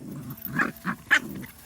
ハハハハ!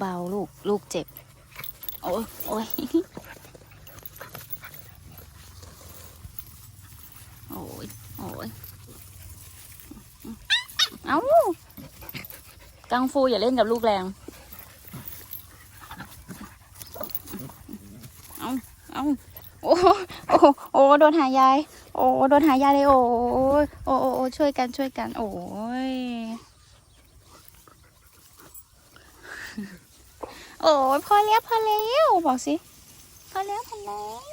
เบาๆ ลูก ลูกเจ็บ โอ้ยโอ้ยโอ้ยโอ้ยเอ้ากังฟูอย่าเล่นกับลูกแรง เอาเอาโอ้โหโอ้ โอ้โดนหายาย โอ้โดนหายายเลยโอ้ยโอ้โอ้โอ้ช่วยกันช่วยกัน โอ้ยโอ้ยพอแล้วพอแล้วบอกสิพอแล้วพอแล้ว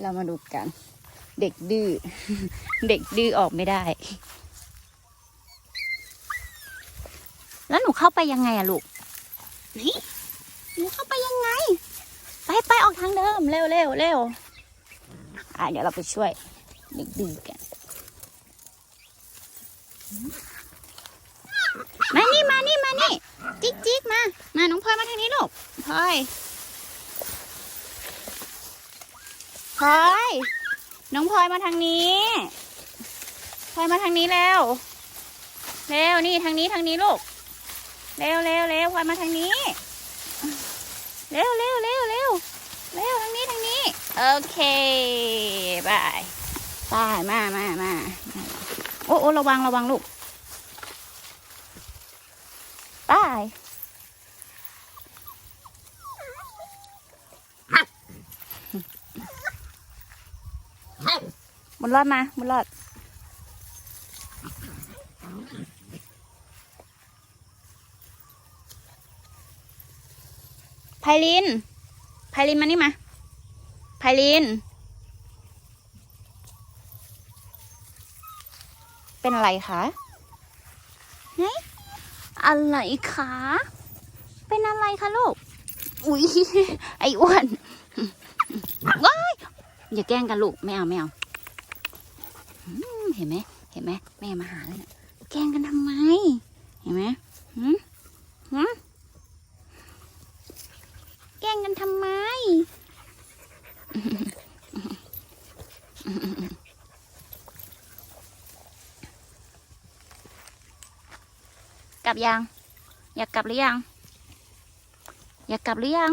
เรามาดูกัน เด็กดื้อเด็กดื้อออกไม่ได้ แล้วหนู เข้าไปยังไงอะลูก นี่หนูเข้าไปยังไง ไปไปออกทางเดิมเร็วเร็วเร็วอะเดี๋ยวเราไปช่วยเด็กดื้อกัน มานี่มานี่มานี่ จิ๊กจิ๊กมา มาน้องพลอยมาทางนี้ลูกพลอยพลอยน้องพลอยมาทางนี้พลอยมาทางนี้แล้วเร็วนี่ทางนี้ทางนี้ลูก เร็วเร็วเร็วพลอยมาทางนี้ เร็วเร็วเร็วเร็วเร็วทางนี้ทางนี้ โอเคบายบายมามามาโอ้โอ้ระวังระวังลูกบายบุญรอดมาบุญรอด ไพลิน ไพลินมานี่มา ไพลิน เป็นอะไรคะไหนอะไรคะ เป็นอะไรคะลูก อุ๊ยไอ้อ้วนว้ายอย่าแกล้งกันลูก ไม่เอาไม่เอาเห็นไหมเห็นไหมแม่มาหาแล้วเนี่ยแกล้งกันทำไม เห็นไหมหืมหืม งกันทำไม กลับยัง อยากกลับหรือยัง อยากกลับหรือยัง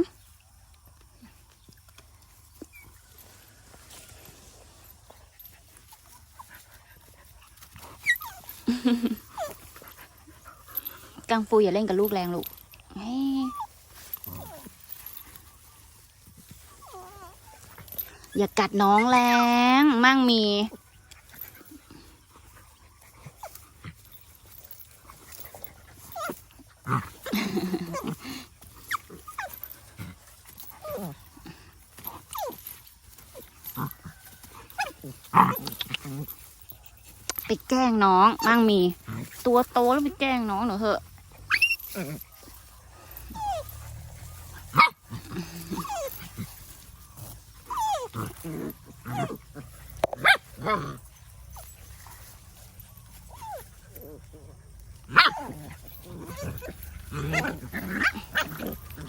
กังฟูอย่าเล่นกับลูกแรงลูกเฮ้ย อย่ากัดน้องแรงมั่งมี ไปแกล้งน้องมั่งมี ตัวโตแล้วไปแกล้งน้องหรอเหอะ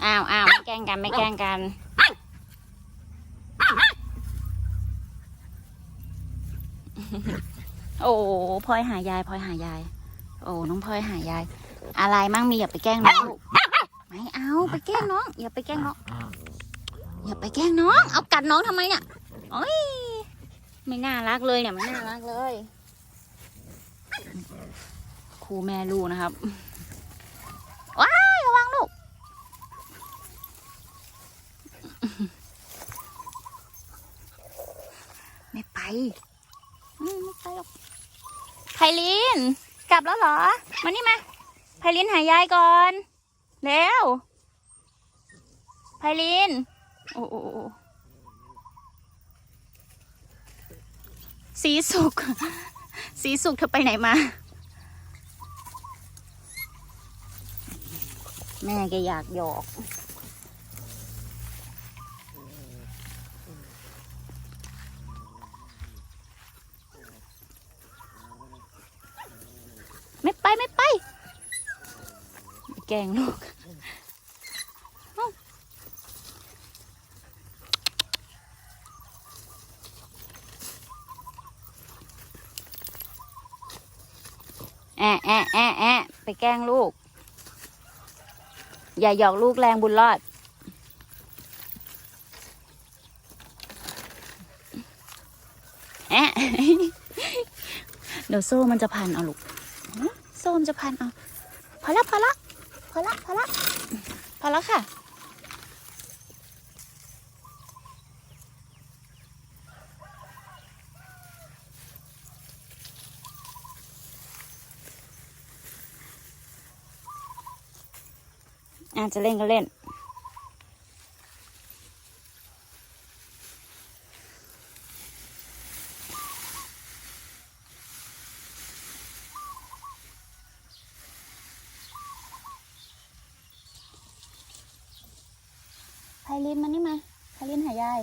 อ้าวอ้าวไม่แกล้งกันไม่แกล้งกันโอ้พลอยหายายพลอยหายาย โอ้น้องพลอยหายาย อะไรมั่งมีอย่าไปแกล้งน้องไม่เอาไปแกล้งน้องอย่าไปแกล้งน้องอย่าไปแกล้งน้อง เอากัดน้องทำไมเนี่ย โอ้ยไม่น่ารักเลยเนี่ยไม่น่ารักเลยครูแม่ลูกนะครับ ว้ายระวังลูก ไม่ไปไม่ไปหรอกไพลิน กลับแล้วเหรอ มานี่มาไพลินหายายก่อนเร็วไพลิน โอ้โอ้โอ้ สีสุก สีสุกเธอไปไหนมา แม่แกอยากหยอก ไม่ไปไม่ไป แกงลูก แอะแอะแอะแอะไปแกล้งลูก อย่าหยอกลูกแรงบุญรอด แอะเดี๋ยวโซ่มันจะพันเอาลูกโซ่มันจะพันเอา พอละพอละพอละพอละพอละค่ะ อาจจะเล่นก็เล่น ไพลินมานี่มาไพลินหายาย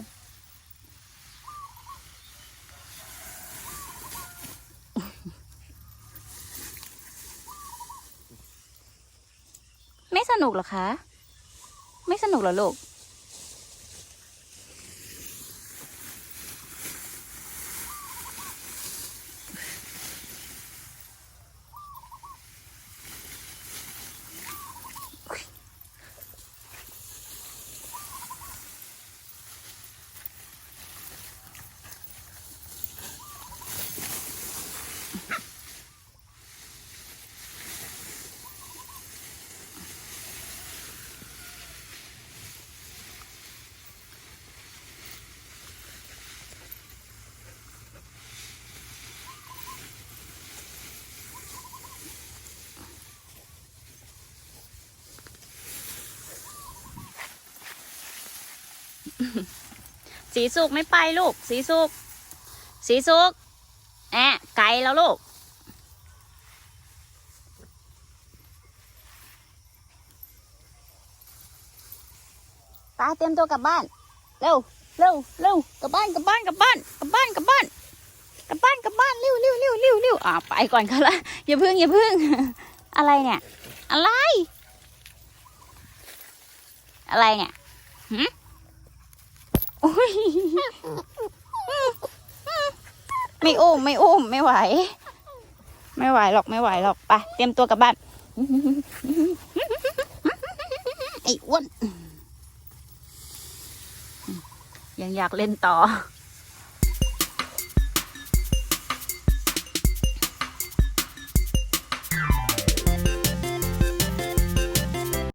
นุกเหรอคะ ไม่สนุกเหรอลูก สีสุกไม่ไปลูก สีสุก สีสุกแอะไกลแล้วลูกตาเตรียมตัวกลับบ้าน เร็ว เร็ว เร็ว กลับบ้าน กลับบ้าน กลับบ้าน กลับบ้าน กลับบ้าน กลับบ้าน กลับบ้าน เร็วเร็วเร็วเร็วเร็วอ่าไปก่อนค่ะละอย่าพึ่งอย่าพึ่ง อะไรเนี่ย อะไร อะไรเนี่ยหืม โอ้ยไม่อุ้มไม่อุ้มไม่ไหว ไม่ไหวหรอกไม่ไหวหรอกไปเตรียมตัวกลับบ้านไอ้อ้วนยังอยากเล่นต่อ